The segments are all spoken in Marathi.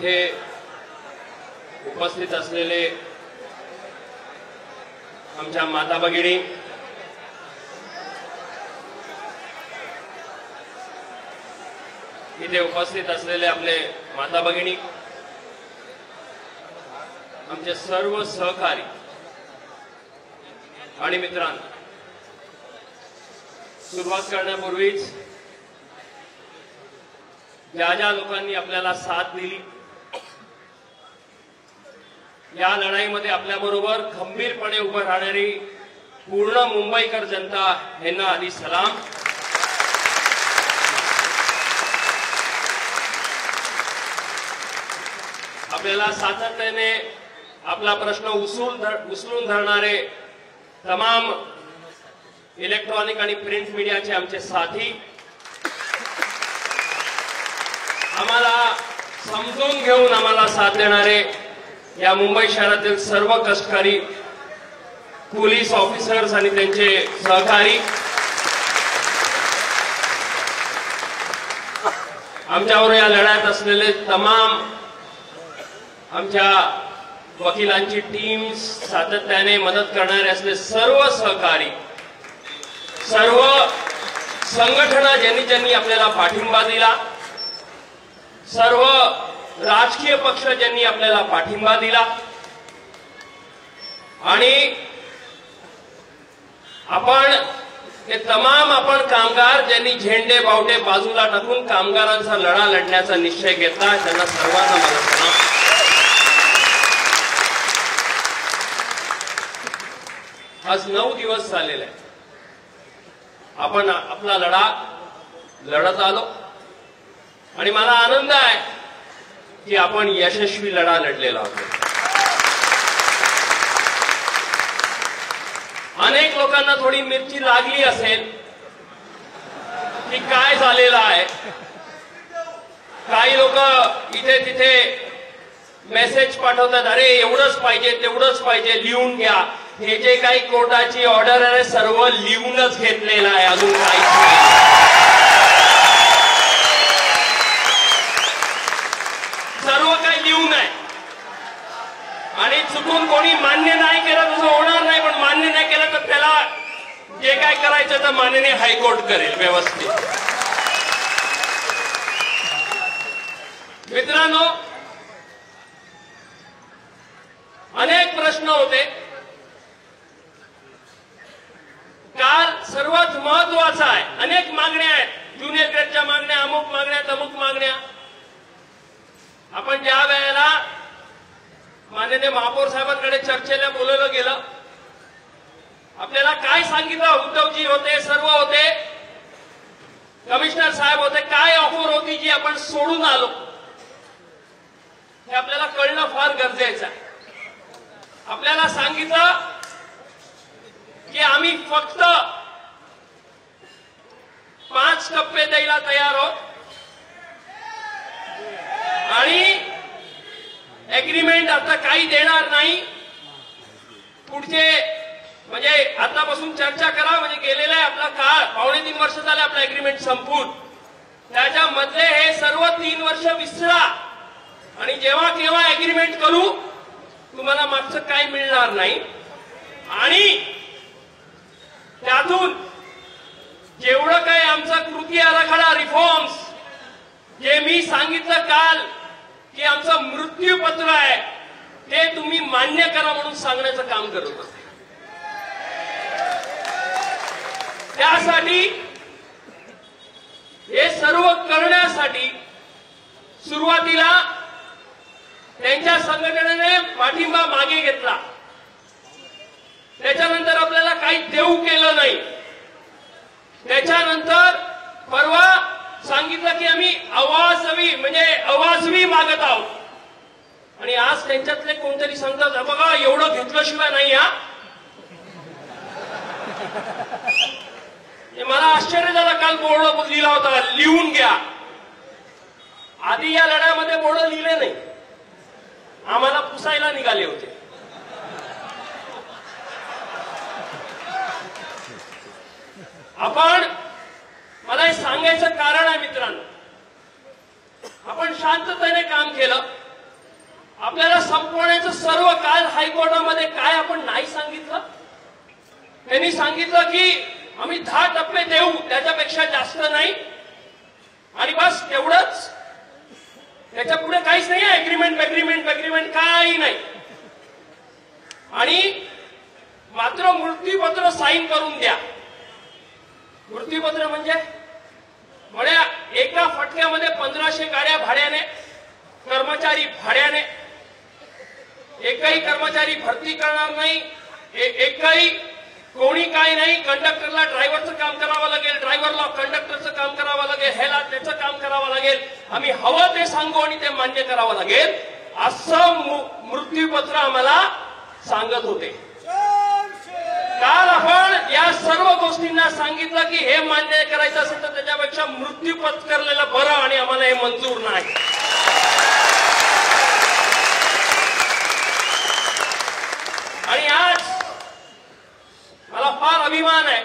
इथे उपस्थित असलेले आमच्या माता भगिनी इथे उपस्थित असलेले आपले माता भगिनी आमचे सर्व सहकारी आणि मित्रांनो सुरुवात करण्यापूर्वीच ज्या ज्या लोकांनी आपल्याला साथ दिली या लढाईमध्ये आपल्याबरोबर खंबीरपणे उभं राहणारी पूर्ण मुंबईकर जनता यांना आधी सलाम. आपल्याला सातत्याने आपला प्रश्न उचलून धर- उचलून धरणारे तमाम इलेक्ट्रॉनिक आणि प्रिंट मीडियाचे आमचे साथी. आम्हाला समजून घेऊन आम्हाला साथ देणारे या मुंबई शहरातील सर्व कष्टकरी पोलीस ऑफिसर्स आणि त्यांचे सहकारी. आमच्यावर या लढ्यात असलेले तमाम आमच्या वकिलांची टीम सातत्याने मदत करणारे असले सर्व सहकारी सर्व संघटना ज्यांनी ज्यांनी आपल्याला पाठिंबा दिला सर्व राजकीय पक्ष ज्यांनी आपल्याला पाठिंबा दिला आणि आपण हे तमाम आपण कामगार ज्यांनी झेंडे बावटे बाजूला टाकून कामगारांचा लढा लढण्याचा निश्चय घेतला त्यांना सर्वांना मला सलाम आज नऊ दिवस झालेले आहे आपण आपला लढा लढत आलो. आणि मला आनंद आहे की आपण यशस्वी लढा लढलेला आहोत. अनेक लोकांना थोडी मिरची लागली असेल की काय झालेलं आहे? काही लोक इथे तिथे मेसेज पाठवतात अरे एवढंच पाहिजे तेवढंच पाहिजे लिहून घ्या. हे जे काही कोर्टाची ऑर्डर आहे सर्व लिहूनच घेतलेलं आहे अजून काही नाही सर्व काही लिहून आहे आणि चुकून कोणी मान्य नाही केलं तसं होणार नाही पण मान्य नाही केलं तर त्याला जे काय करायचं तर माननीय हायकोर्ट करेल व्यवस्थित. मित्रांनो अनेक प्रश्न होते. काल सर्वात महत्त्वाचा आहे अनेक मागण्या आहेत. ज्युनियर ग्रेडच्या मागण्या अमुक मागण्या तमुक मागण्या. आपण ज्या वेळेला माननीय महापौर साहेबांकडे चर्चेला बोलवलं गेलं आपल्याला काय सांगितलं? उद्धवजी होते सर्व होते. कमिशनर साहेब होते. काय ऑफर होती जी आपण सोडून आलो? हे आपल्याला कळणं फार गरजेचं आहे. आपल्याला सांगितलं की आम्ही फक्त पाच टप्पे द्यायला तयार आहोत. आणि एग्रीमेंट आता काही देणार नाही. पुढचे म्हणजे आतापासून चर्चा करा म्हणजे गेलेला आहे आपला काळ. पावणे तीन वर्ष झाले आपला एग्रीमेंट संपून. त्याच्यामधले हे सर्व तीन वर्ष विसरा. आणि जेव्हा केव्हा एग्रीमेंट करू तुम्हाला मागचं काही मिळणार नाही. आणि त्यातून जेवढं काही आमचा कृती आराखडा रिफॉर्म्स जे मी सांगितलं काल की आमचं मृत्यूपत्र आहे ते तुम्ही मान्य करा म्हणून सांगण्याचं काम करत असते त्यासाठी हे सर्व करण्यासाठी सुरुवातीला त्यांच्या संघटनेने पाठिंबा मागे घेतला. त्याच्यानंतर आपल्याला काही देऊ केलं नाही. त्याच्यानंतर परवा सांगितलं की आम्ही अवाजवी म्हणजे अवाजवी मागत आहोत. आणि आज त्यांच्यातले कोणतरी सांगतात बघा एवढं घेतल्याशिवाय नाही हा. मला आश्चर्य झालं काल बोर्ड लिहिला होता लिहून घ्या. आधी या लढ्यामध्ये बोर्ड लिहिले नाही. आम्हाला पुसायला निघाले होते. आपण मला हे सांगायचं कारण आहे मित्रांनो. आपण शांततेने काम केलं. आपल्याला संपवण्याचं सर्व काल हायकोर्टामध्ये काय आपण नाही सांगितलं? त्यांनी सांगितलं की आम्ही दहा टप्पे देऊ त्याच्यापेक्षा जास्त नाही. आणि बस तेवढंच त्याच्या पुढे काहीच नाही अग्रीमेंट अग्रीमेंट अग्रीमेंट काही नाही. आणि मात्र मृत्यूपत्र साईन करून द्या. मृत्यूपत्र म्हणजे म्हण्या एका फटक्यामध्ये पंधराशे गाड्या भाड्याने कर्मचारी भाड्याने. एकही कर्मचारी भरती करणार नाही. एकही कोणी काय नाही कंडक्टरला ड्रायव्हरचं काम करावं लागेल ड्रायव्हरला कंडक्टरचं काम करावं लागेल ह्याला त्याचं काम करावं लागेल. आम्ही हवं ते सांगू आणि ते मान्य करावं लागेल असं मृत्यूपत्र आम्हाला सांगत होते. काल आपण या सर्व गोष्टींना सांगितलं की हे मान्य करायचं असेल तर त्याच्यापेक्षा मृत्यू पत्करलेलं बरं आणि आम्हाला हे मंजूर नाही आणि आज मला फार अभिमान आहे.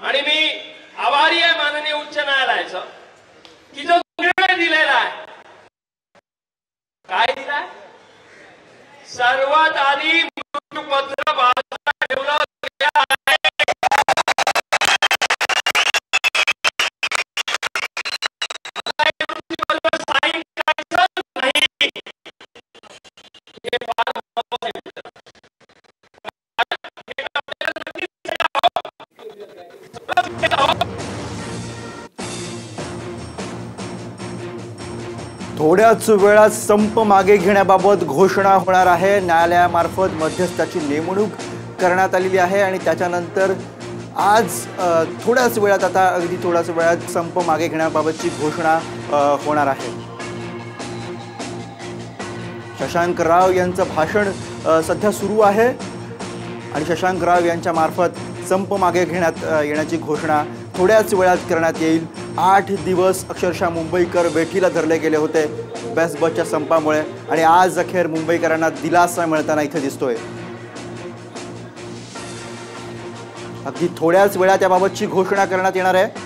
आणि मी आभारी आहे माननीय उच्च न्यायालयाचं. की जो निर्णय दिलेला आहे. काय दिलाय सर्वात आधी मृत्यूपत्र बाजूला ठेवलं साईन करायचं नाही हे करायचं नाही. थोड्याच वेळात संप मागे घेण्याबाबत घोषणा होणार आहे. न्यायालयामार्फत मध्यस्थाची नेमणूक करण्यात आलेली आहे आणि त्याच्यानंतर आज थोड्याच वेळात आता अगदी थोड्याच वेळात संप मागे घेण्याबाबतची घोषणा होणार आहे. शशांक राव यांचं भाषण सध्या सुरू आहे आणि शशांक राव यांच्या मार्फत संप मागे घेण्यात येण्याची घोषणा थोड्याच वेळात करण्यात येईल. आठ दिवस अक्षरशः मुंबईकर वेठीला धरले गेले होते. बेस्ट बसच्या संपामुळे. आणि आज अखेर मुंबईकरांना दिलासा मिळताना इथे दिसतोय. अगदी थोड्याच वेळात याबाबतची घोषणा करण्यात येणार आहे.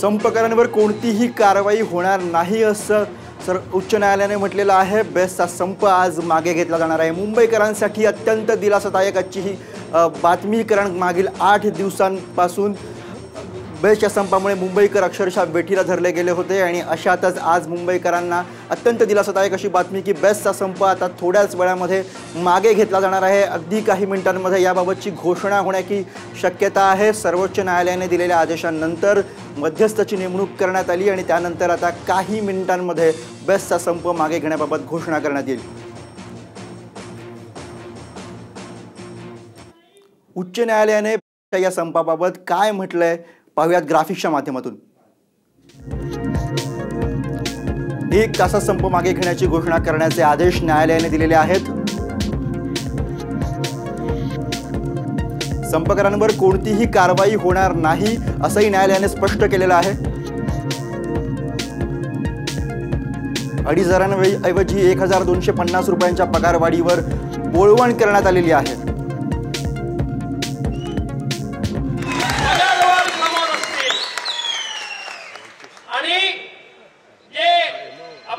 संपकरांवर कोणतीही कारवाई होणार नाही असं सर उच्च न्यायालयाने म्हटलेलं आहे. बेस्टचा संप आज मागे घेतला जाणार आहे. मुंबईकरांसाठी अत्यंत दिलासादायक आजची ही बातमीकरण बातमी कारण मागील आठ दिवसांपासून बेस्टच्या संपामुळे मुंबईकर अक्षरशः वेठीला धरले गेले होते आणि अशातच आज मुंबईकरांना अत्यंत दिलासादायक अशी बातमी की बेस्टचा संप आता थोड्याच वेळामध्ये मागे घेतला जाणार आहे. अगदी काही मिनिटांमध्ये याबाबतची घोषणा होण्याची शक्यता आहे. सर्वोच्च न्यायालयाने दिलेल्या आदेशानंतर मध्यस्थाची नेमणूक करण्यात आली आणि त्यानंतर आता काही मिनिटांमध्ये बेस्टचा संप मागे घेण्याबाबत घोषणा करण्यात येईल. उच्च न्यायालयाने या संपाबाबत काय म्हटलंय? पाहूयात ग्राफिक्सच्या माध्यमातून. एक तासात संप मागे घेण्याची घोषणा करण्याचे आदेश न्यायालयाने दिलेले आहेत. संपकरांवर कोणतीही कारवाई होणार नाही असंही न्यायालयाने स्पष्ट केलेलं आहे. अडीच हजारांऐवजी एक हजार दोनशे पन्नास रुपयांच्या पगारवाढीवर बोळवण करण्यात आलेली आहे.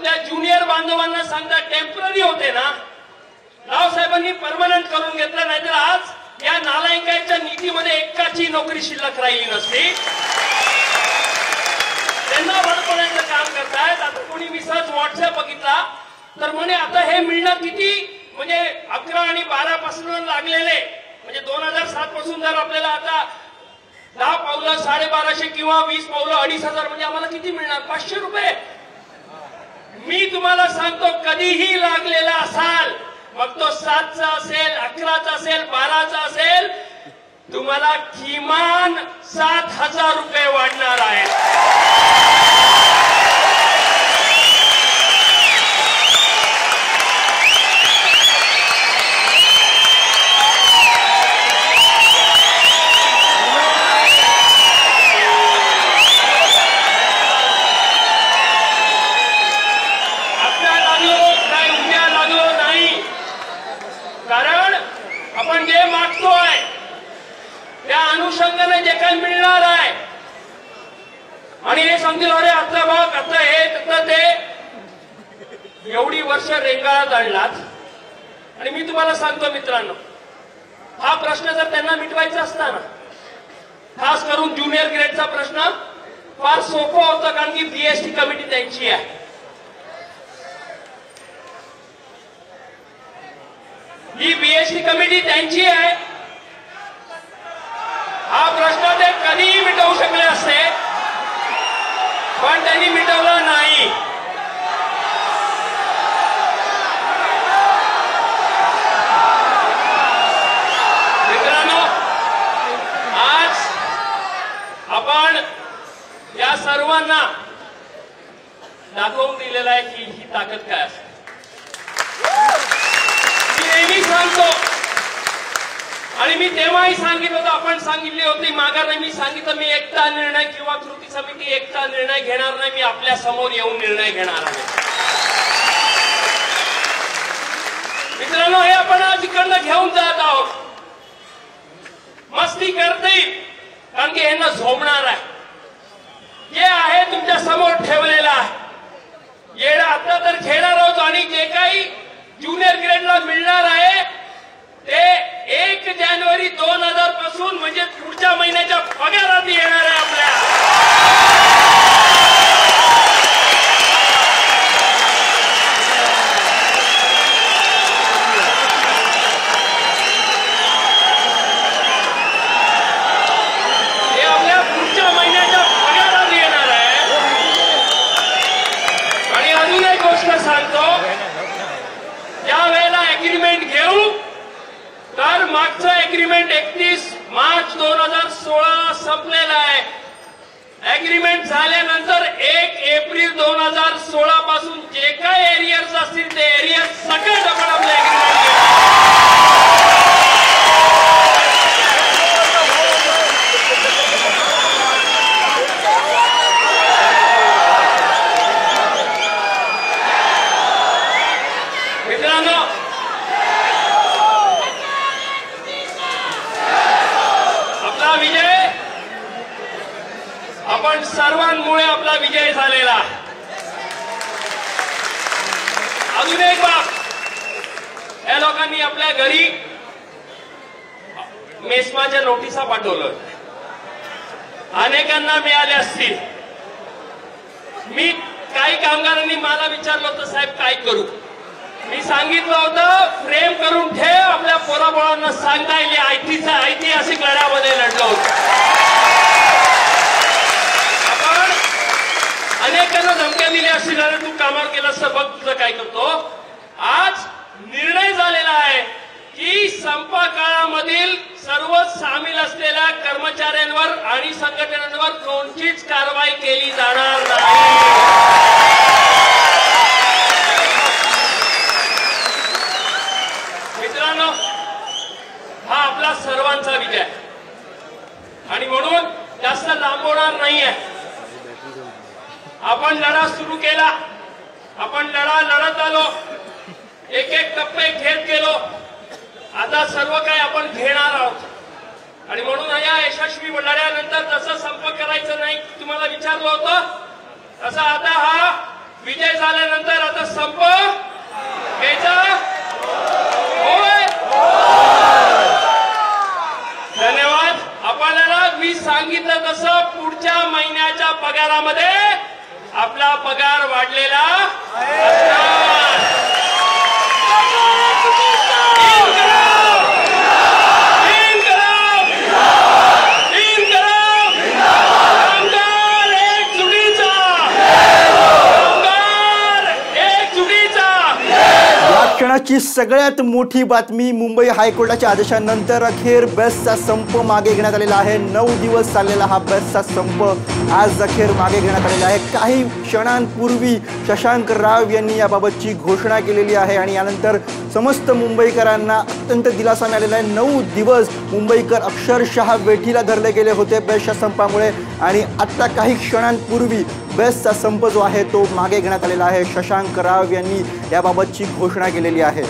त्या ज्युनियर बांधवांना सांगता टेंपररी होते ना रावसाहेबांनी परमनंट करून घेतलं नाहीतर आज या नालायकांच्या नीतीमध्ये एकाची नोकरी शिल्लक राहिली नसती. त्यांना वडपण्याचं काम करतायत. आता कोणी मी सहज व्हॉट्सअप बघितला तर म्हणे आता हे मिळणं किती? म्हणजे अकरा आणि बारा पासून लागलेले. म्हणजे दोन हजार सात पासून जर आपल्याला आता दहा पावलं साडेबाराशे किंवा वीस पावलं अडीच हजार म्हणजे आम्हाला किती मिळणार? पाचशे रुपये. मी तुम्हाला सांगतो कधीही लागलेला असाल मग तो सातचा असेल अकराचा असेल बाराचा असेल तुम्हाला किमान सात हजार रुपये वाढणार आहेत. एवढी वर्ष रेंगाळा जाळलात. आणि मी तुम्हाला सांगतो मित्रांनो हा प्रश्न जर त्यांना मिटवायचा असता ना खास करून ज्युनियर ग्रेडचा प्रश्न फार सोपं होतं कारण की बीएसटी कमिटी त्यांची आहे. ही बीएसटी कमिटी त्यांची आहे. हा प्रश्न ते कधीही मिटवू शकले असते. पण त्यांनी मिटवलं नाही. आपण या सर्वांना दाखवून दिलेलं आहे की ही ताकद काय असते. मी नेहमी सांगतो आणि मी तेव्हाही सांगितलं होतं आपण सांगितले होते मागा मी सांगितलं मी एकटा निर्णय किंवा कृती समिती एकटा निर्णय घेणार नाही मी आपल्यासमोर येऊन निर्णय घेणार आहे. मित्रांनो हे आपण आज इकडनं घेऊन जात आहोत. मस्ती करते. कारण की यांना झोमणार आहे. जे आहे तुमच्यासमोर ठेवलेलं आहे. येणं आता तर खेळणार आहोत आणि जे काही ज्युनियर ग्रेडला मिळणार आहे ते एक जानेवारी दोन हजारपासून म्हणजे पुढच्या महिन्याच्या पगारात येणार आहे आपल्या हे आपल्या पुढच्या महिन्याच्या पगारात येणार आहे आणि अजून एक गोष्ट सांगतो ज्या वेळेला अग्रीमेंट घेऊ आजचं अग्रीमेंट एकतीस मार्च दोन हजार सोळा संपलेलं आहे. अग्रीमेंट झाल्यानंतर एक एप्रिल दोन हजार सोळा पासून जे काही एरियर्स असतील ते एरियर्स सकट आपण आपल्या अग्रीमेंट मित्रांनो आपला विजय आपण सर्वांमुळे आपला विजय झालेला आहे. अजून एक बाब या लोकांनी आपल्या घरी मेस्माच्या नोटिसा पाठवलं. अनेकांना मिळाले असतील. मी काही कामगारांनी मला विचारलं होतं साहेब काय करू? मी सांगितलं होतं फ्रेम करून ठेव आपल्या पोराबोळांना सांगता येईल. आयटीचा ऐतिहासिक लढ्यामध्ये लढलो होतो. आपण अनेकांना धमक्या दिल्या असतील अरे तू कामावर केलं तर बघ तुझं काय करतो. आज निर्णय झालेला आहे. की संप काळामधील सर्व सामील असलेल्या कर्मचाऱ्यांवर आणि संघटनांवर कोणतीच कारवाई केली जाणार नाही. मित्रांनो हा आपला सर्वांचा विजय आणि म्हणून जास्त लांबवणार नाहीये. आपण लढा सुरू केला. आपण लढा लढत आलो. एक एक टप्पे घेत गेलो. आता सर्व काही आपण घेणार आहोत. आणि म्हणून या यशस्वी लढ्यानंतर जसं संप करायचं नाही. तुम्हाला विचारलं होतं? तसं आता हा विजय झाल्यानंतर आता संप घ्यायचा? होय. धन्यवाद. आपल्याला मी सांगितलं तसं पुढच्या महिन्याच्या पगारामध्ये आपला पगार वाढलेला आजची सगळ्यात मोठी बातमी मुंबई हायकोर्टाच्या आदेशानंतर अखेर बेस्टचा संप मागे घेण्यात आलेला आहे. नऊ दिवस चाललेला हा बेस्टचा संप आज अखेर मागे घेण्यात आलेला आहे. काही क्षणांपूर्वी शशांक राव यांनी याबाबतची घोषणा केलेली आहे आणि यानंतर समस्त मुंबईकरांना अत्यंत दिलासा मिळालेला आहे. नऊ दिवस मुंबईकर अक्षरशः वेठीला धरले गेले होते बेस्टच्या संपामुळे आणि आत्ता काही क्षणांपूर्वी बेस्टचा संप जो आहे तो मागे घेण्यात आलेला आहे. शशांक राव यांनी याबाबतची घोषणा केलेली आहे.